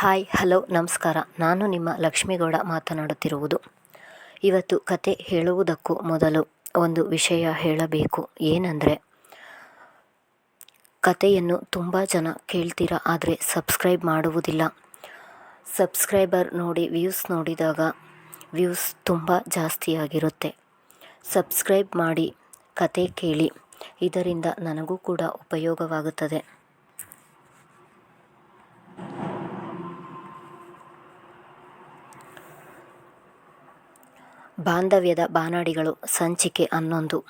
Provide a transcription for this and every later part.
Hi, hello, ನಮಸ್ಕಾರ. ನಾನು ನಿಮ್ಮ ಲಕ್ಷ್ಮೀಗೌಡ ಮಾತನಾಡುತ್ತಿರುವುದು. ಇವತ್ತು ಕತೆ ಹೇಳುವುದಕ್ಕೂ ಮೊದಲು ಒಂದು ವಿಷಯ ಹೇಳಬೇಕು. ಏನಂದರೆ, ಕತೆಯನ್ನು ತುಂಬ ಜನ ಕೇಳ್ತೀರ, ಆದರೆ ಸಬ್ಸ್ಕ್ರೈಬ್ ಮಾಡುವುದಿಲ್ಲ. ಸಬ್ಸ್ಕ್ರೈಬರ್ ನೋಡಿ, ವ್ಯೂಸ್ ನೋಡಿದಾಗ ವ್ಯೂಸ್ ತುಂಬ ಜಾಸ್ತಿಯಾಗಿರುತ್ತೆ ಸಬ್ಸ್ಕ್ರೈಬ್ ಮಾಡಿ ಕತೆ ಕೇಳಿ, ಇದರಿಂದ ನನಗೂ ಕೂಡ ಉಪಯೋಗವಾಗುತ್ತದೆ. ಬಾಂಧವ್ಯದ ಬಾನಾಡಿಗಳು ಸಂಚಿಕೆ ಹನ್ನೊಂದು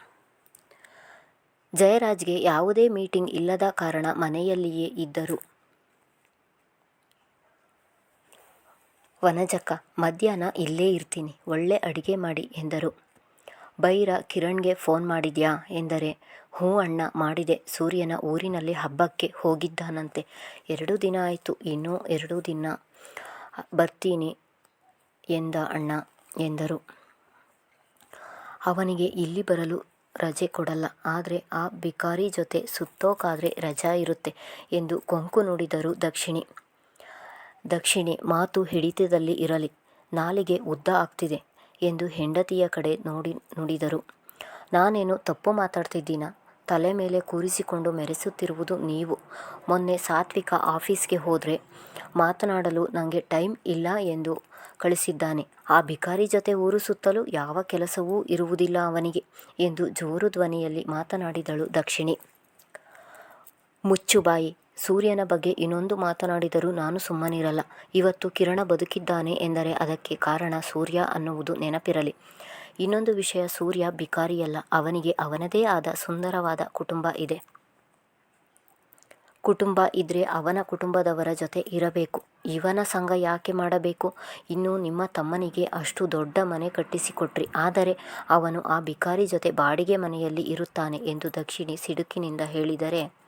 ಜಯರಾಜ್ಗೆ ಯಾವುದೇ ಮೀಟಿಂಗ್ ಇಲ್ಲದ ಕಾರಣ ಮನೆಯಲ್ಲಿಯೇ ಇದ್ದರು. ವನಜಕ್ಕ, ಮಧ್ಯಾಹ್ನ ಇಲ್ಲೇ ಇರ್ತೀನಿ, ಒಳ್ಳೆ ಅಡಿಗೆ ಮಾಡಿ, ಎಂದರು. ಬೈರ ಕಿರಣ್ಗೆ ಫೋನ್ ಮಾಡಿದ್ಯಾ? ಎಂದರೆ, ಹ್ಞೂ ಅಣ್ಣ, ಮಾಡಿದೆ. ಸೂರ್ಯನ ಊರಿನಲ್ಲಿ ಹಬ್ಬಕ್ಕೆ ಹೋಗಿದ್ದಾನಂತೆ. ಎರಡು ದಿನ ಆಯಿತು, ಇನ್ನೂ ಎರಡು ದಿನ ಬರ್ತೀನಿ, ಎಂದ ಅಣ್ಣ, ಎಂದರು. ಅವನಿಗೆ ಇಲ್ಲಿ ಬರಲು ರಜೆ ಕೊಡಲ್ಲ. ಆದರೆ ಆ ಬಿಕಾರಿ ಜೊತೆ ಸುತ್ತೋಕಾದ್ರೆ ರಜಾ ಇರುತ್ತೆ ಎಂದು ಕೊಂಕು ನುಡಿದರು ದಕ್ಷಿಣಿ. ದಕ್ಷಿಣಿ, ಮಾತು ಹಿಡಿತದಲ್ಲಿ ಇರಲಿ, ನಾಲಿಗೆ ಉದ್ದ ಆಗ್ತಿದೆ ಎಂದು ಹೆಂಡತಿಯ ಕಡೆ ನೋಡಿ ನುಡಿದರು. ನಾನೇನು ತಪ್ಪು ಮಾತಾಡ್ತಿದ್ದೀನ? ತಲೆ ಮೇಲೆ ಕೂರಿಸಿಕೊಂಡು ಮೆರೆಸುತ್ತಿರುವುದು ನೀವು. ಮೊನ್ನೆ ಸಾತ್ವಿಕ ಆಫೀಸ್ಗೆ ಹೋದರೆ ಮಾತನಾಡಲು ನನಗೆ ಟೈಮ್ ಇಲ್ಲ ಎಂದು ಕಳಿಸಿದ್ದಾನೆ. ಆ ಭಿಕಾರಿ ಜೊತೆ ಊರು ಸುತ್ತಲೂ ಯಾವ ಕೆಲಸವೂ ಇರುವುದಿಲ್ಲ ಅವನಿಗೆ ಎಂದು ಜೋರು ಧ್ವನಿಯಲ್ಲಿ ಮಾತನಾಡಿದಳು ದಕ್ಷಿಣಿ. ಮುಚ್ಚುಬಾಯಿ, ಸೂರ್ಯನ ಬಗ್ಗೆ ಇನ್ನೊಂದು ಮಾತನಾಡಿದರೂ ನಾನು ಸುಮ್ಮನಿರಲ್ಲ. ಇವತ್ತು ಕಿರಣ ಬದುಕಿದ್ದಾನೆ ಎಂದರೆ ಅದಕ್ಕೆ ಕಾರಣ ಸೂರ್ಯ ಅನ್ನುವುದು ನೆನಪಿರಲಿ. ಇನ್ನೊಂದು ವಿಷಯ ಸೂರ್ಯ ಭಿಕಾರಿಯಲ್ಲ. ಅವನಿಗೆ ಅವನದೇ ಆದ ಸುಂದರವಾದ ಕುಟುಂಬ ಇದೆ. ಕುಟುಂಬ ಇದ್ರೆ ಅವನ ಕುಟುಂಬದವರ ಜೊತೆ ಇರಬೇಕು. ಇವನ ಸಂಘ ಯಾಕೆ ಮಾಡಬೇಕು? ಇನ್ನು ನಿಮ್ಮ ತಮ್ಮನಿಗೆ ಅಷ್ಟು ದೊಡ್ಡ ಮನೆ ಕಟ್ಟಿಸಿಕೊಟ್ರಿ. ಆದರೆ ಅವನು ಆ ಭಿಕಾರಿ ಜೊತೆ ಬಾಡಿಗೆ ಮನೆಯಲ್ಲಿ ಇರುತ್ತಾನೆ ಎಂದು ದಕ್ಷಿಣಿ ಸಿಡುಕಿನಿಂದ ಹೇಳಿದರೆ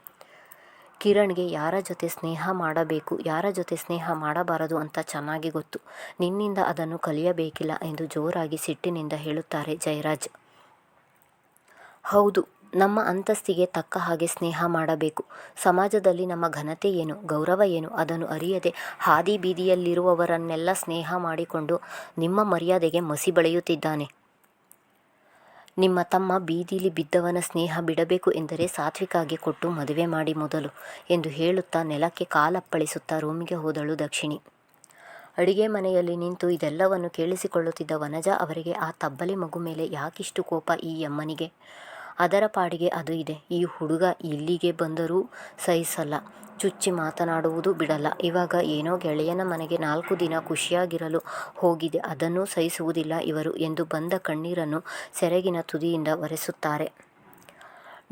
ಕಿರಣ್ಗೆ ಯಾರ ಜೊತೆ ಸ್ನೇಹ ಮಾಡಬೇಕು, ಯಾರ ಜೊತೆ ಸ್ನೇಹ ಮಾಡಬಾರದು ಅಂತ ಚೆನ್ನಾಗಿ ಗೊತ್ತು. ನಿನ್ನಿಂದ ಅದನ್ನು ಕಲಿಯಬೇಕಿಲ್ಲ ಎಂದು ಜೋರಾಗಿ ಸಿಟ್ಟಿನಿಂದ ಹೇಳುತ್ತಾರೆ ಜಯರಾಜ್. ಹೌದು, ನಮ್ಮ ಅಂತಸ್ತಿಗೆ ತಕ್ಕ ಹಾಗೆ ಸ್ನೇಹ ಮಾಡಬೇಕು. ಸಮಾಜದಲ್ಲಿ ನಮ್ಮ ಘನತೆ ಏನು, ಗೌರವ ಏನು ಅದನ್ನು ಅರಿಯದೆ ಹಾದಿ ಬೀದಿಯಲ್ಲಿರುವವರನ್ನೆಲ್ಲ ಸ್ನೇಹ ಮಾಡಿಕೊಂಡು ನಿಮ್ಮ ಮರ್ಯಾದೆಗೆ ಮಸಿ ಬೆಳೆಯುತ್ತಿದ್ದಾನೆ. ನಿಮ್ಮ ತಮ್ಮ ಬೀದಿಲಿ ಬಿದ್ದವನ ಸ್ನೇಹ ಬಿಡಬೇಕು ಎಂದರೆ ಸಾತ್ವಿಕಾಗಿ ಕೊಟ್ಟು ಮದುವೆ ಮಾಡಿ ಮೊದಲು ಎಂದು ಹೇಳುತ್ತಾ ನೆಲಕ್ಕೆ ಕಾಲಪ್ಪಳಿಸುತ್ತಾ ರೂಮಿಗೆ ಹೋದಳು ದಕ್ಷಿಣಿ. ಅಡಿಗೆ ಮನೆಯಲ್ಲಿ ನಿಂತು ಇದೆಲ್ಲವನ್ನು ಕೇಳಿಸಿಕೊಳ್ಳುತ್ತಿದ್ದ ವನಜಾ ಅವರಿಗೆ ಆ ತಬ್ಬಲಿ ಮಗು ಮೇಲೆ ಯಾಕಿಷ್ಟು ಕೋಪ ಈ ಅಮ್ಮನಿಗೆ ಅದರ ಪಾಡಿಗೆ ಅದು ಇದೆ. ಈ ಹುಡುಗ ಇಲ್ಲಿಗೆ ಬಂದರೂ ಸಹಿಸಲ್ಲ. ಚುಚ್ಚಿ ಮಾತನಾಡುವುದು ಬಿಡಲ್ಲ. ಇವಾಗ ಏನೋ ಗೆಳೆಯನ ಮನೆಗೆ ನಾಲ್ಕು ದಿನ ಖುಷಿಯಾಗಿರಲು ಹೋಗಿದೆ. ಅದನ್ನು ಸಹಿಸುವುದಿಲ್ಲ ಇವರು ಎಂದು ಬಂದ ಕಣ್ಣೀರನ್ನು ಸೆರಗಿನ ತುದಿಯಿಂದ ಒರೆಸುತ್ತಾರೆ.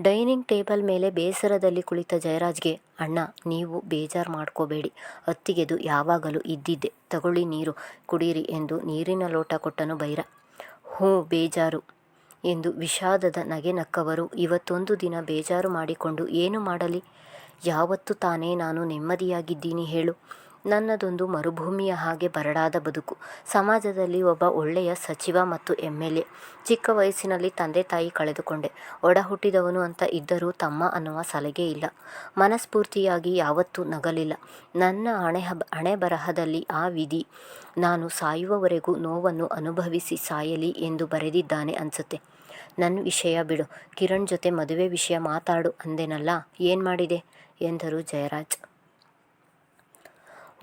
ಡೈನಿಂಗ್ ಟೇಬಲ್ ಮೇಲೆ ಬೇಸರದಲ್ಲಿ ಕುಳಿತ ಜಯರಾಜ್ಗೆ, ಅಣ್ಣ, ನೀವು ಬೇಜಾರು ಮಾಡ್ಕೋಬೇಡಿ. ಅತ್ತಿಗೆದು ಯಾವಾಗಲೂ ಇದ್ದಿದ್ದೆ. ತಗೊಳ್ಳಿ ನೀರು ಕುಡೀರಿ ಎಂದು ನೀರಿನ ಲೋಟ ಕೊಟ್ಟನು ಬೈರ. ಹ್ಞೂ, ಬೇಜಾರು. ಎಂದು ವಿಷಾದದ ನಗೆ ನಕ್ಕವರು ಇವತ್ತೊಂದು ದಿನ ಬೇಜಾರು ಮಾಡಿಕೊಂಡು, ಏನು ಮಾಡಲಿ? ಯಾವತ್ತು ತಾನೇ ನಾನು ನೆಮ್ಮದಿಯಾಗಿದ್ದೀನಿ, ಹೇಳು. ನನ್ನದೊಂದು ಮರುಭೂಮಿಯ ಹಾಗೆ ಬರಡಾದ ಬದುಕು. ಸಮಾಜದಲ್ಲಿ ಒಬ್ಬ ಒಳ್ಳೆಯ ಸಚಿವ ಮತ್ತು ಎಂ ಎಲ್ ಎ ಚಿಕ್ಕ ವಯಸ್ಸಿನಲ್ಲಿ ತಂದೆ ತಾಯಿ ಕಳೆದುಕೊಂಡೆ. ಒಡ ಹುಟ್ಟಿದವನು ಅಂತ ಇದ್ದರೂ ತಮ್ಮ ಅನ್ನುವ ಸಲಗೆ ಇಲ್ಲ. ಮನಸ್ಫೂರ್ತಿಯಾಗಿ ಯಾವತ್ತೂ ನಗಲಿಲ್ಲ. ನನ್ನ ಹಣೆ ಹಣೆ ಬರಹದಲ್ಲಿ ಆ ವಿಧಿ, ನಾನು ಸಾಯುವವರೆಗೂ ನೋವನ್ನು ಅನುಭವಿಸಿ ಸಾಯಲಿ ಎಂದು ಬರೆದಿದ್ದಾನೆ ಅನ್ಸುತ್ತೆ. ನನ್ನ ವಿಷಯ ಬಿಡು. ಕಿರಣ್ ಜೊತೆ ಮದುವೆ ವಿಷಯ ಮಾತಾಡು ಅಂದೆನಲ್ಲ, ಏನು ಮಾಡಿದೆ? ಎಂದರು ಜಯರಾಜ್.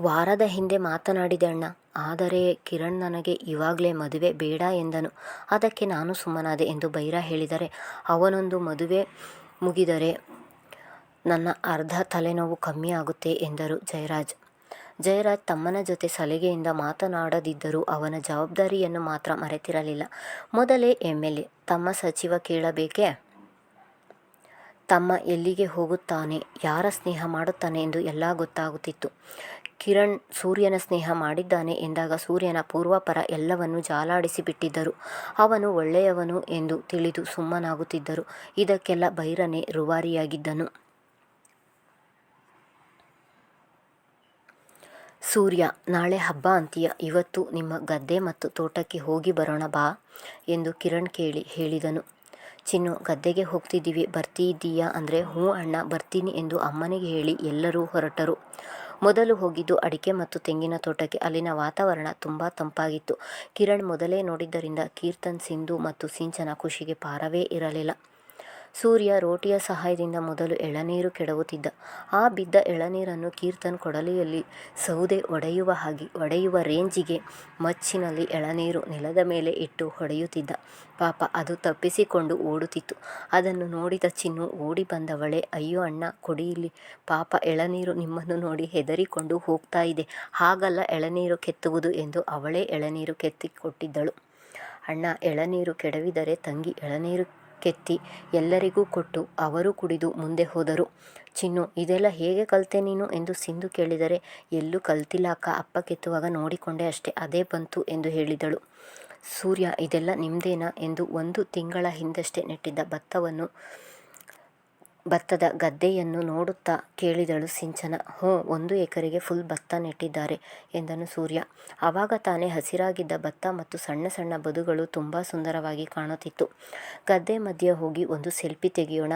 ವಾರದ ಹಿಂದೆ ಮಾತನಾಡಿದ ಅಣ್ಣ. ಆದರೆ ಕಿರಣ್ ನನಗೆ ಇವಾಗಲೇ ಮದುವೆ ಬೇಡ ಎಂದನು. ಅದಕ್ಕೆ ನಾನು ಸುಮ್ಮನಾದೆ ಎಂದು ಬೈರ ಹೇಳಿದರೆ, ಅವನೊಂದು ಮದುವೆ ಮುಗಿದರೆ ನನ್ನ ಅರ್ಧ ತಲೆನೋವು ಕಮ್ಮಿ ಆಗುತ್ತೆ ಎಂದರು ಜಯರಾಜ್. ಜಯರಾಜ್ ತಮ್ಮನ ಜೊತೆ ಸಲಿಗೆಯಿಂದ ಮಾತನಾಡದಿದ್ದರೂ ಅವನ ಜವಾಬ್ದಾರಿಯನ್ನು ಮಾತ್ರ ಮರೆತಿರಲಿಲ್ಲ. ಮೊದಲೇ ಎಂ ಎಲ್ ಎ ತಮ್ಮ ಸಚಿವ ಕೇಳಬೇಕೇ? ತಮ್ಮ ಎಲ್ಲಿಗೆ ಹೋಗುತ್ತಾನೆ, ಯಾರ ಸ್ನೇಹ ಮಾಡುತ್ತಾನೆ ಎಂದು ಎಲ್ಲ ಗೊತ್ತಾಗುತ್ತಿತ್ತು. ಕಿರಣ್ ಸೂರ್ಯನ ಸ್ನೇಹ ಮಾಡಿದ್ದಾನೆ ಎಂದಾಗ ಸೂರ್ಯನ ಪೂರ್ವಪರ ಎಲ್ಲವನ್ನೂ ಜಾಲಾಡಿಸಿ ಬಿಟ್ಟಿದ್ದರು ಅವನು ಒಳ್ಳೆಯವನು ಎಂದು ತಿಳಿದು ಸುಮ್ಮನಾಗುತ್ತಿದ್ದರು. ಇದಕ್ಕೆಲ್ಲ ಭೈರನೇ ರುವಾರಿಯಾಗಿದ್ದನು. ಸೂರ್ಯ, ನಾಳೆ ಹಬ್ಬ ಅಂತೀಯ. ಇವತ್ತು ನಿಮ್ಮ ಗದ್ದೆ ಮತ್ತು ತೋಟಕ್ಕೆ ಹೋಗಿ ಬರೋಣ ಬಾ ಎಂದು ಕಿರಣ್ ಕೇಳಿ ಹೇಳಿದನು. ಚಿನ್ನು, ಗದ್ದೆಗೆ ಹೋಗ್ತಿದ್ದೀವಿ. ಬರ್ತಿದ್ದೀಯಾ? ಅಂದರೆ, ಹ್ಞೂ ಅಣ್ಣ, ಬರ್ತೀನಿ ಎಂದು ಅಮ್ಮನಿಗೆ ಹೇಳಿ ಎಲ್ಲರೂ ಹೊರಟರು. ಮೊದಲು ಹೋಗಿದ್ದು ಅಡಿಕೆ ಮತ್ತು ತೆಂಗಿನ ತೋಟಕ್ಕೆ. ಅಲ್ಲಿನ ವಾತಾವರಣ ತುಂಬ ತಂಪಾಗಿತ್ತು. ಕಿರಣ್ ಮೊದಲೇ ನೋಡಿದ್ದರಿಂದ ಕೀರ್ತನ್ ಸಿಂಧು ಮತ್ತು ಸಿಂಚನ ಖುಷಿಗೆ ಪಾರವೇ ಇರಲಿಲ್ಲ. ಸೂರ್ಯ ರೋಟಿಯ ಸಹಾಯದಿಂದ ಮೊದಲು ಎಳನೀರು ಕೆಡವುತ್ತಿದ್ದ. ಆ ಬಿದ್ದ ಎಳನೀರನ್ನು ಕೀರ್ತನ್ ಕೊಡಲಿಯಲ್ಲಿ ಸೌದೆ ಒಡೆಯುವ ಹಾಗೆ, ಒಡೆಯುವ ರೇಂಜಿಗೆ ಮಚ್ಚಿನಲ್ಲಿ ಎಳನೀರು ನೆಲದ ಮೇಲೆ ಇಟ್ಟು ಹೊಡೆಯುತ್ತಿದ್ದ. ಪಾಪ ಅದು ತಪ್ಪಿಸಿಕೊಂಡು ಓಡುತ್ತಿತ್ತು. ಅದನ್ನು ನೋಡಿದ ಚಿನ್ನು ಓಡಿ ಬಂದವಳೆ, ಅಯ್ಯೋ ಅಣ್ಣ, ಕೊಡಿ ಪಾಪ ಎಳನೀರು ನಿಮ್ಮನ್ನು ನೋಡಿ ಹೆದರಿಕೊಂಡು ಹೋಗ್ತಾ ಇದೆ. ಹಾಗಲ್ಲ ಎಳನೀರು ಕೆತ್ತುವುದು ಎಂದು ಅವಳೇ ಎಳನೀರು ಕೆತ್ತಿಕೊಟ್ಟಿದ್ದಳು. ಅಣ್ಣ, ಎಳನೀರು ಕೆಡವಿದರೆ ತಂಗಿ, ಎಳನೀರು ಕೆತ್ತಿ ಎಲ್ಲರಿಗೂ ಕೊಟ್ಟು ಅವರು ಕುಡಿದು ಮುಂದೆ ಹೋದರು. ಚಿನ್ನು, ಇದೆಲ್ಲ ಹೇಗೆ ಕಲಿತೆ ನೀನು ಎಂದು ಸಿಂಧು ಕೇಳಿದರೆ, ಎಲ್ಲೂ ಕಲ್ತಿಲ್ಲ ಅಕ್ಕ, ಅಪ್ಪ ಕೆತ್ತುವಾಗ ನೋಡಿಕೊಂಡೆ ಅಷ್ಟೇ, ಅದೇ ಬಂತು ಎಂದು ಹೇಳಿದಳು. ಸೂರ್ಯ, ಇದೆಲ್ಲ ನಿಮ್ಮದೇನಾ ಎಂದು ಒಂದು ತಿಂಗಳ ಹಿಂದಷ್ಟೇ ನೆಟ್ಟಿದ್ದ ಭತ್ತವನ್ನು ಭತ್ತದ ಗದ್ದೆಯನ್ನು ನೋಡುತ್ತಾ ಕೇಳಿದಳು ಸಿಂಚನ. ಹೋ, ಒಂದು ಎಕರೆಗೆ ಫುಲ್ ಭತ್ತ ನೆಟ್ಟಿದ್ದಾರೆ ಎಂದನು ಸೂರ್ಯ. ಆವಾಗ ತಾನೇ ಹಸಿರಾಗಿದ್ದ ಭತ್ತ ಮತ್ತು ಸಣ್ಣ ಸಣ್ಣ ಬದುಗಳು ತುಂಬ ಸುಂದರವಾಗಿ ಕಾಣುತ್ತಿತ್ತು. ಗದ್ದೆ ಮಧ್ಯೆ ಹೋಗಿ ಒಂದು ಸೆಲ್ಫಿ ತೆಗೆಯೋಣ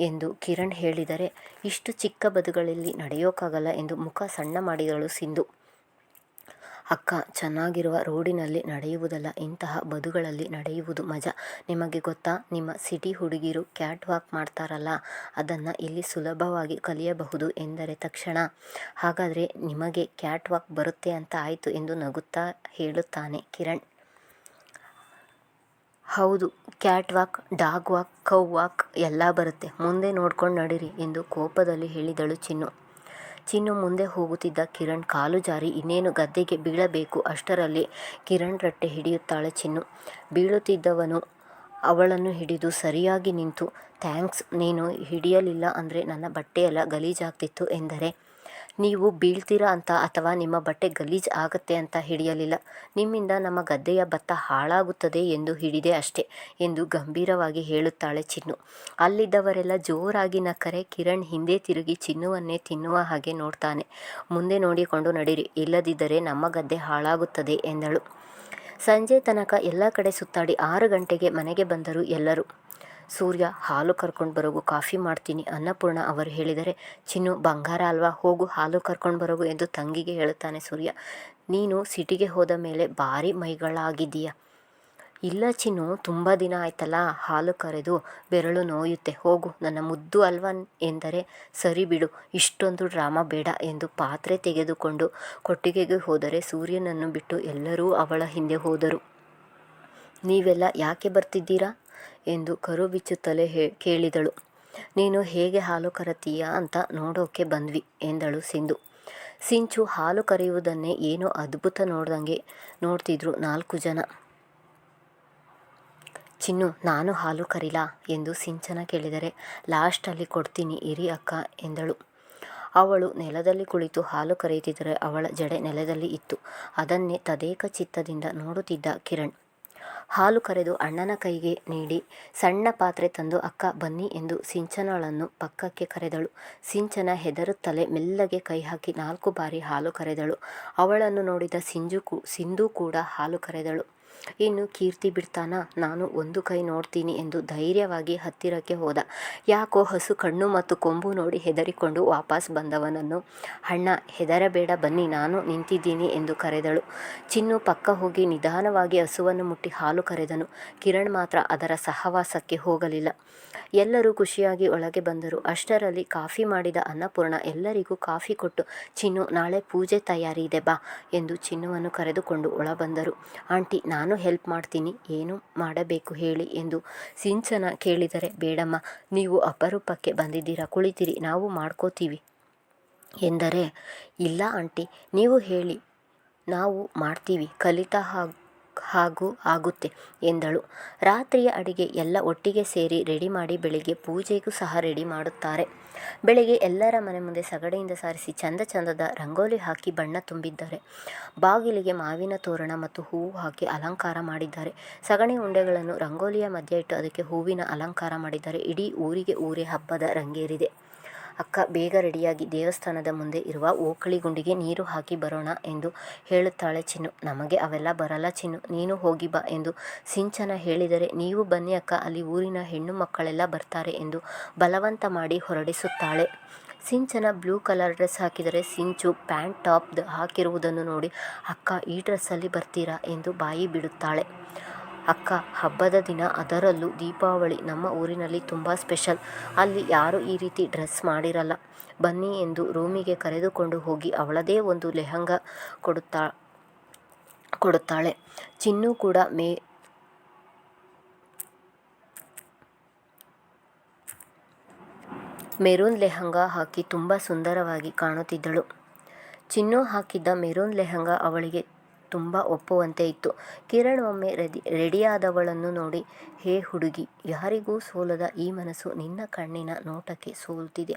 ಎಂದು ಕಿರಣ್ ಹೇಳಿದರೆ, ಇಷ್ಟು ಚಿಕ್ಕ ಬದುಗಳಲ್ಲಿ ನಡೆಯೋಕ್ಕಾಗಲ್ಲ ಎಂದು ಮುಖ ಸಣ್ಣ ಮಾಡಿದಳು ಸಿಂಧು. ಅಕ್ಕ, ಚೆನ್ನಾಗಿರುವ ರೋಡಿನಲ್ಲಿ ನಡೆಯುವುದಲ್ಲ, ಇಂತಹ ಬದುಗಳಲ್ಲಿ ನಡೆಯುವುದು ಮಜಾ. ನಿಮಗೆ ಗೊತ್ತಾ, ನಿಮ್ಮ ಸಿಟಿ ಹುಡುಗಿರು ಕ್ಯಾಟ್ ವಾಕ್ ಮಾಡ್ತಾರಲ್ಲ, ಅದನ್ನು ಇಲ್ಲಿ ಸುಲಭವಾಗಿ ಕಲಿಯಬಹುದು ಎಂದರೆ ತಕ್ಷಣ. ಹಾಗಾದರೆ ನಿಮಗೆ ಕ್ಯಾಟ್ ವಾಕ್ ಬರುತ್ತೆ ಅಂತ ಆಯಿತು ಎಂದು ನಗುತ್ತಾ ಹೇಳುತ್ತಾನೆ ಕಿರಣ್. ಹೌದು cat walk dog walk cow walk ಎಲ್ಲ ಬರುತ್ತೆ. ಮುಂದೆ ನೋಡ್ಕೊಂಡು ನಡೀರಿ ಎಂದು ಕೋಪದಲ್ಲಿ ಹೇಳಿದಳು ಚಿನ್ನು. ಚಿನ್ನು ಮುಂದೆ ಹೋಗುತ್ತಿದ್ದ ಕಿರಣ್ ಕಾಲು ಜಾರಿ ಇನ್ನೇನು ಗದ್ದೆಗೆ ಬೀಳಬೇಕು ಅಷ್ಟರಲ್ಲಿ ಕಿರಣ್ ರಟ್ಟೆ ಹಿಡಿಯುತ್ತಾಳೆ ಚಿನ್ನು. ಬೀಳುತ್ತಿದ್ದವನು ಅವಳನ್ನು ಹಿಡಿದು ಸರಿಯಾಗಿ ನಿಂತು, ಥ್ಯಾಂಕ್ಸ್, ನೀನು ಹಿಡಿಯಲಿಲ್ಲ ಅಂದರೆ ನನ್ನ ಬಟ್ಟೆಯೆಲ್ಲ ಗಲೀಜಾಗ್ತಿತ್ತು ಎಂದರೆ ನೀವು ಬೀಳ್ತೀರಾ ಅಂತ ಅಥವಾ ನಿಮ್ಮ ಬಟ್ಟೆ ಗಲೀಜ್ ಆಗತ್ತೆ ಅಂತ ಹಿಡಿಯಲಿಲ್ಲ. ನಿಮ್ಮಿಂದ ನಮ್ಮ ಗದ್ದೆಯ ಭತ್ತ ಹಾಳಾಗುತ್ತದೆ ಎಂದು ಹಿಡಿದೆ ಅಷ್ಟೇ ಎಂದು ಗಂಭೀರವಾಗಿ ಹೇಳುತ್ತಾಳೆ ಚಿನ್ನು. ಅಲ್ಲಿದ್ದವರೆಲ್ಲ ಜೋರಾಗಿ ನಕ್ಕರೆ ಕಿರಣ್ ಹಿಂದೆ ತಿರುಗಿ ಚಿನ್ನುವನ್ನೇ ತಿನ್ನುವ ಹಾಗೆ ನೋಡ್ತಾನೆ. ಮುಂದೆ ನೋಡಿಕೊಂಡು ನಡೀರಿ, ಇಲ್ಲದಿದ್ದರೆ ನಮ್ಮ ಗದ್ದೆ ಹಾಳಾಗುತ್ತದೆ ಎಂದಳು. ಸಂಜೆ ತನಕ ಎಲ್ಲ ಕಡೆ ಸುತ್ತಾಡಿ ಆರು ಗಂಟೆಗೆ ಮನೆಗೆ ಬಂದರು ಎಲ್ಲರೂ. ಸೂರ್ಯ ಹಾಲು ಕರ್ಕೊಂಡು ಬರೋಗು ಕಾಫಿ ಮಾಡ್ತೀನಿ ಅನ್ನಪೂರ್ಣ ಅವರು ಹೇಳಿದರೆ, ಚಿನ್ನು ಬಂಗಾರ ಅಲ್ವಾ, ಹೋಗು ಹಾಲು ಕರ್ಕೊಂಡು ಬರೋಗು ಎಂದು ತಂಗಿಗೆ ಹೇಳುತ್ತಾನೆ ಸೂರ್ಯ. ನೀನು ಸಿಟಿಗೆ ಹೋದ ಮೇಲೆ ಭಾರಿ ಮೈಗಳಾಗಿದೀಯ ಇಲ್ಲ ಚಿನ್ನು, ತುಂಬ ದಿನ ಆಯ್ತಲ್ಲ, ಹಾಲು ಕರೆದು ಬೆರಳು ನೋಯುತ್ತೆ, ಹೋಗು, ನನ್ನ ಮುದ್ದು ಅಲ್ವಾ ಎಂದರೆ, ಸರಿ ಬಿಡು, ಇಷ್ಟೊಂದು ಡ್ರಾಮಾ ಬೇಡ ಎಂದು ಪಾತ್ರೆ ತೆಗೆದುಕೊಂಡು ಕೊಟ್ಟಿಗೆಗೆ ಹೋದರೆ ಸೂರ್ಯನನ್ನು ಬಿಟ್ಟು ಎಲ್ಲರೂ ಅವಳ ಹಿಂದೆ ಹೋದರು. ನೀವೆಲ್ಲ ಯಾಕೆ ಬರ್ತಿದ್ದೀರಾ? ಎಂದು ಕರು ಬಿಚ್ಚುತ್ತಲೇ ಹೇ, ಕೇಳಿದಳು. ನೀನು ಹೇಗೆ ಹಾಲು ಕರತೀಯ ಅಂತ ನೋಡೋಕೆ ಬಂದ್ವಿ ಎಂದಳು ಸಿಂಧು. ಸಿಂಚು ಹಾಲು ಕರೆಯುವುದನ್ನೇ ಏನೋ ಅದ್ಭುತ ನೋಡ್ದಂಗೆ ನೋಡ್ತಿದ್ರು ನಾಲ್ಕು ಜನ. ಚಿನ್ನು, ನಾನು ಹಾಲು ಕರಿಲಾ ಎಂದು ಸಿಂಚನ ಕೇಳಿದರೆ, ಲಾಸ್ಟಲ್ಲಿ ಕೊಡ್ತೀನಿ ಇರಿ ಅಕ್ಕ ಎಂದಳು. ಅವಳು ನೆಲದಲ್ಲಿ ಕುಳಿತು ಹಾಲು ಕರೆಯುತ್ತಿದ್ದರೆ ಅವಳ ಜಡೆ ನೆಲದಲ್ಲಿ ಇತ್ತು. ಅದನ್ನೇ ತದೇಕ ಚಿತ್ತದಿಂದ ನೋಡುತ್ತಿದ್ದ ಕಿರಣ್. ಹಾಲು ಕರೆದು ಅಣ್ಣನ ಕೈಗೆ ನೀಡಿ, ಸಣ್ಣ ಪಾತ್ರೆ ತಂದು, ಅಕ್ಕ, ಬನ್ನಿ ಎಂದು ಸಿಂಚನಳನ್ನು ಪಕ್ಕಕ್ಕೆ ಕರೆದಳು. ಸಿಂಚನ ಹೆದರುತ್ತಲೇ ಮೆಲ್ಲಗೆ ಕೈ ಹಾಕಿ ನಾಲ್ಕು ಬಾರಿ ಹಾಲು ಕರೆದಳು. ಅವಳನ್ನು ನೋಡಿದ ಸಿಂಜು ಸಿಂಧು ಕೂಡ ಹಾಲು ಕರೆದಳು. ಇನ್ನು ಕೀರ್ತಿ ಬಿಡ್ತಾನ? ನಾನು ಒಂದು ಕೈ ನೋಡ್ತೀನಿ ಎಂದು ಧೈರ್ಯವಾಗಿ ಹತ್ತಿರಕ್ಕೆ ಹೋದ. ಯಾಕೋ ಹಸು ಕಣ್ಣು ಮತ್ತು ಕೊಂಬು ನೋಡಿ ಹೆದರಿಕೊಂಡು ವಾಪಸ್ ಬಂದವನನ್ನು. ಅಣ್ಣ, ಹೆದರಬೇಡ ಬನ್ನಿ, ನಾನು ನಿಂತಿದ್ದೀನಿ ಎಂದು ಕರೆದಳು. ಚಿನ್ನು ಪಕ್ಕ ಹೋಗಿ ನಿಧಾನವಾಗಿ ಹಸುವನ್ನು ಮುಟ್ಟಿ ಹಾಲು ಕರೆದನು. ಕಿರಣ್ ಮಾತ್ರ ಅದರ ಸಹವಾಸಕ್ಕೆ ಹೋಗಲಿಲ್ಲ. ಎಲ್ಲರೂ ಖುಷಿಯಾಗಿ ಒಳಗೆ ಬಂದರು. ಅಷ್ಟರಲ್ಲಿ ಕಾಫಿ ಮಾಡಿದ ಅನ್ನಪೂರ್ಣ, ಎಲ್ಲರಿಗೂ ಕಾಫಿ ಕೊಟ್ಟು, ಚಿನ್ನು, ನಾಳೆ ಪೂಜೆ ತಯಾರಿ ಇದೆ ಬಾ ಎಂದು ಚಿನ್ನುವನ್ನು ಕರೆದುಕೊಂಡು ಒಳ ಬಂದರು ಆಂಟಿ, ನಾನು ಹೆಲ್ಪ್ ಮಾಡ್ತೀನಿ, ಏನು ಮಾಡಬೇಕು ಹೇಳಿ ಎಂದು ಸಿಂಚನ ಕೇಳಿದರೆ, ಬೇಡಮ್ಮ, ನೀವು ಅಪರೂಪಕ್ಕೆ ಬಂದಿದ್ದೀರಾ, ಕುಳಿತಿರಿ, ನಾವು ಮಾಡ್ಕೋತೀವಿ ಎಂದರೆ, ಇಲ್ಲ ಆಂಟಿ, ನೀವು ಹೇಳಿ, ನಾವು ಮಾಡ್ತೀವಿ, ಕಲಿತಾ ಹಾಗೆ ಹಾಗೂ ಆಗುತ್ತೆ ಎಂದಳು. ರಾತ್ರಿಯ ಅಡಿಗೆ ಎಲ್ಲ ಒಟ್ಟಿಗೆ ಸೇರಿ ರೆಡಿ ಮಾಡಿ ಬೆಳಿಗ್ಗೆ ಪೂಜೆಗೂ ಸಹ ರೆಡಿ ಮಾಡುತ್ತಾರೆ. ಬೆಳಿಗ್ಗೆ ಎಲ್ಲರ ಮನೆ ಮುಂದೆ ಸಗಡೆಯಿಂದ ಸಾರಿಸಿ ಚಂದ ಚಂದದ ರಂಗೋಲಿ ಹಾಕಿ ಬಣ್ಣ ತುಂಬಿದ್ದಾರೆ. ಬಾಗಿಲಿಗೆ ಮಾವಿನ ತೋರಣ ಮತ್ತು ಹೂವು ಹಾಕಿ ಅಲಂಕಾರ ಮಾಡಿದ್ದಾರೆ. ಸಗಣಿ ಉಂಡೆಗಳನ್ನು ರಂಗೋಲಿಯ ಮಧ್ಯೆ ಇಟ್ಟು ಅದಕ್ಕೆ ಹೂವಿನ ಅಲಂಕಾರ ಮಾಡಿದ್ದಾರೆ. ಇಡೀ ಊರಿಗೆ ಊರೇ ಹಬ್ಬದ ರಂಗೇರಿದೆ. ಅಕ್ಕ, ಬೇಗ ರೆಡಿಯಾಗಿ ದೇವಸ್ಥಾನದ ಮುಂದೆ ಇರುವ ಓಕಳಿ ಗುಂಡಿಗೆ ನೀರು ಹಾಕಿ ಬರೋಣ ಎಂದು ಹೇಳುತ್ತಾಳೆ ಚಿನ್ನು. ನಮಗೆ ಅವೆಲ್ಲ ಬರಲ್ಲ ಚಿನ್ನು. ನೀನು ಹೋಗಿ ಬಾ ಎಂದು ಸಿಂಚನ ಹೇಳಿದರೆ, ನೀವು ಬನ್ನಿ ಅಕ್ಕ, ಅಲ್ಲಿ ಊರಿನ ಹೆಣ್ಣು ಮಕ್ಕಳೆಲ್ಲ ಬರ್ತಾರೆ ಎಂದು ಬಲವಂತ ಮಾಡಿ ಹೊರಡಿಸುತ್ತಾಳೆ. ಸಿಂಚನ ಬ್ಲೂ ಕಲರ್ ಡ್ರೆಸ್ ಹಾಕಿದರೆ ಸಿಂಚು ಪ್ಯಾಂಟ್ ಟಾಪ್ ಹಾಕಿರುವುದನ್ನು ನೋಡಿ, ಅಕ್ಕ, ಈ ಡ್ರೆಸ್ಸಲ್ಲಿ ಬರ್ತೀರಾ? ಎಂದು ಬಾಯಿ ಬಿಡುತ್ತಾಳೆ. ಅಕ್ಕ, ಹಬ್ಬದ ದಿನ ಅದರಲ್ಲೂ ದೀಪಾವಳಿ ನಮ್ಮ ಊರಿನಲ್ಲಿ ತುಂಬ ಸ್ಪೆಷಲ್. ಅಲ್ಲಿ ಯಾರೂ ಈ ರೀತಿ ಡ್ರೆಸ್ ಮಾಡಿರಲ್ಲ. ಬನ್ನಿ ಎಂದು ರೂಮಿಗೆ ಕರೆದುಕೊಂಡು ಹೋಗಿ ಅವಳದೇ ಒಂದು ಲೆಹಂಗ ಕೊಡುತ್ತಾ, ಕೊಡುತ್ತಾಳೆ. ಚಿನ್ನು ಕೂಡ ಮೇ ಮೆರೂನ್ ಲೆಹಂಗ ಹಾಕಿ ತುಂಬ ಸುಂದರವಾಗಿ ಕಾಣುತ್ತಿದ್ದಳು. ಚಿನ್ನು ಹಾಕಿದ್ದ ಮೆರೂನ್ ಲೆಹಂಗ ಅವಳಿಗೆ ತುಂಬ ಒಪ್ಪುವಂತೆ ಇತ್ತು. ಕಿರಣ್ ಒಮ್ಮೆ ರೆಡಿ, ರೆಡಿಯಾದವಳನ್ನು ನೋಡಿ, ಹೇ ಹುಡುಗಿ, ಯಾರಿಗೂ ಸೋಲದ ಈ ಮನಸ್ಸು ನಿನ್ನ ಕಣ್ಣಿನ ನೋಟಕ್ಕೆ ಸೋಲ್ತಿದೆ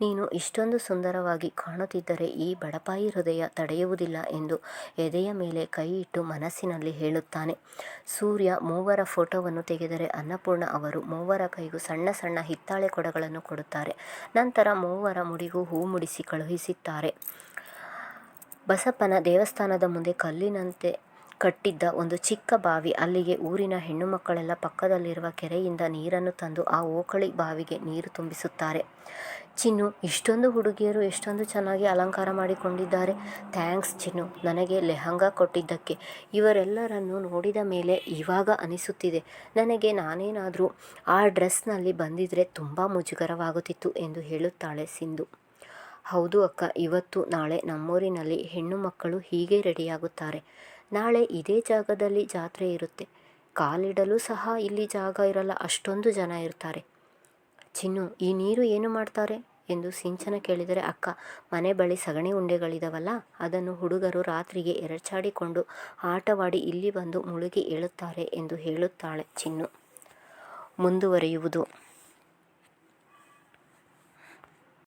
ನೀನು ಇಷ್ಟೊಂದು ಸುಂದರವಾಗಿ ಕಾಣುತ್ತಿದ್ದರೆ ಈ ಬಡಪಾಯಿ ಹೃದಯ ತಡೆಯುವುದಿಲ್ಲ ಎಂದು ಎದೆಯ ಮೇಲೆ ಕೈ ಇಟ್ಟು ಮನಸ್ಸಿನಲ್ಲಿ ಹೇಳುತ್ತಾನೆ. ಸೂರ್ಯ ಮೂವರ ಫೋಟೋವನ್ನು ತೆಗೆದರೆ ಅನ್ನಪೂರ್ಣ ಅವರು ಮೂವರ ಕೈಗೂ ಸಣ್ಣ ಸಣ್ಣ ಹಿತ್ತಾಳೆ ಕೊಡಗಳನ್ನು ಕೊಡುತ್ತಾರೆ. ನಂತರ ಮೂವರ ಮುಡಿಗೂ ಹೂ ಮುಡಿಸಿ ಕಳುಹಿಸುತ್ತಾರೆ ಬಸಪ್ಪನ ದೇವಸ್ಥಾನದ ಮುಂದೆ ಕಲ್ಲಿನಂತೆ ಕಟ್ಟಿದ್ದ ಒಂದು ಚಿಕ್ಕ ಬಾವಿ. ಅಲ್ಲಿಗೆ ಊರಿನ ಹೆಣ್ಣು ಮಕ್ಕಳೆಲ್ಲ ಪಕ್ಕದಲ್ಲಿರುವ ಕೆರೆಯಿಂದ ನೀರನ್ನು ತಂದು ಆ ಓಕಳಿ ಬಾವಿಗೆ ನೀರು ತುಂಬಿಸುತ್ತಾರೆ. ಚಿನ್ನು, ಇಷ್ಟೊಂದು ಹುಡುಗಿಯರು ಎಷ್ಟೊಂದು ಚೆನ್ನಾಗಿ ಅಲಂಕಾರ ಮಾಡಿಕೊಂಡಿದ್ದಾರೆ. ಥ್ಯಾಂಕ್ಸ್ ಚಿನ್ನು, ನನಗೆ ಲೆಹಂಗಾ ಕೊಟ್ಟಿದ್ದಕ್ಕೆ. ಇವರೆಲ್ಲರನ್ನು ನೋಡಿದ ಮೇಲೆ ಇವಾಗ ಅನಿಸುತ್ತಿದೆ. ನನಗೆ ನಾನೇನಾದರೂ ಆ ಡ್ರೆಸ್ನಲ್ಲಿ ಬಂದಿದ್ದರೆ ತುಂಬ ಮುಜುಗರವಾಗುತ್ತಿತ್ತು ಎಂದು ಹೇಳುತ್ತಾಳೆ ಸಿಂಧು. ಹೌದು ಅಕ್ಕ, ಇವತ್ತು ನಾಳೆ ನಮ್ಮೂರಿನಲ್ಲಿ ಹೆಣ್ಣು ಮಕ್ಕಳು ಹೀಗೆ ರೆಡಿಯಾಗುತ್ತಾರೆ. ನಾಳೆ ಇದೇ ಜಾಗದಲ್ಲಿ ಜಾತ್ರೆ ಇರುತ್ತೆ. ಕಾಲಿಡಲು ಸಹ ಇಲ್ಲಿ ಜಾಗ ಇರಲ್ಲ, ಅಷ್ಟೊಂದು ಜನ ಇರ್ತಾರೆ. ಚಿನ್ನು, ಈ ನೀರು ಏನು ಮಾಡ್ತಾರೆ? ಎಂದು ಸಿಂಚನ ಕೇಳಿದರೆ, ಅಕ್ಕ, ಮನೆ ಬಳಿ ಸಗಣಿ ಉಂಡೆಗಳಿದವಲ್ಲ, ಅದನ್ನು ಹುಡುಗರು ರಾತ್ರಿಗೆ ಎರಚಾಡಿಕೊಂಡು ಆಟವಾಡಿ ಇಲ್ಲಿ ಬಂದು ಮುಳುಗಿ ಏಳುತ್ತಾರೆ ಎಂದು ಹೇಳುತ್ತಾಳೆ ಚಿನ್ನು. ಮುಂದುವರಿಯುವುದು.